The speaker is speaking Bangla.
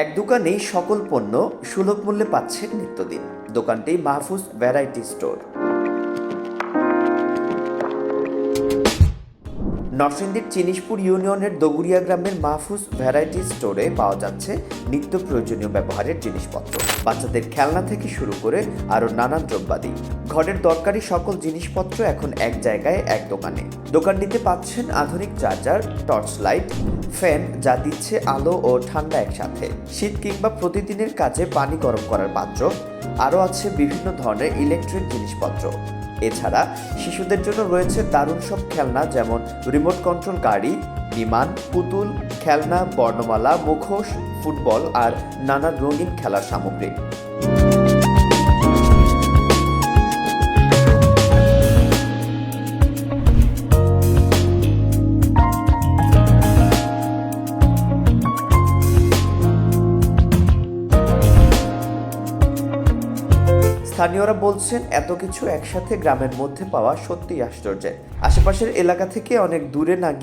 এক দোকানেই সকল পণ্য সুলভ মূল্যে পাচ্ছেন নিত্যদিন। দোকানটি মাহফুজ ভ্যারাইটি স্টোর। নরসিংদীর চিনিশপুর ইউনিয়নের দগুরিয়া গ্রামের মাহফুজ ভ্যারাইটি স্টোরে পাওয়া যাচ্ছে নিত্য প্রয়োজনীয় ব্যবহারের জিনিসপত্র। বাচ্চাদের খেলনা থেকে শুরু করে আরও নানান দ্রব্যাদি। ঘরের দরকারি সকল জিনিসপত্র এখন এক জায়গায়, এক দোকানে। দোকানটিতে পাচ্ছেন আধুনিক চার্জার, টর্চ লাইট, ফ্যান যা দিচ্ছে আলো ও ঠান্ডা একসাথে। শীত কিংবা প্রতিদিনের কাজে পানি গরম করার পাত্র। আরও আছে বিভিন্ন ধরনের ইলেকট্রিক জিনিসপত্র। এছাড়া শিশুদের জন্য রয়েছে দারুণ সব খেলনা যেমন রিমোট কন্ট্রোল গাড়ি, বিমান, পুতুল, খেলনা, বর্ণমালা, মুখোশ, ফুটবল আর নানা রঙিন খেলার সামগ্রী। স্থানীয়রা বলছেন, এত কিছু একসাথে গ্রামের মধ্যে পাওয়া সত্যিই আশ্চর্যের। আশেপাশের এলাকা থেকে অনেক দূরে না গিয়ে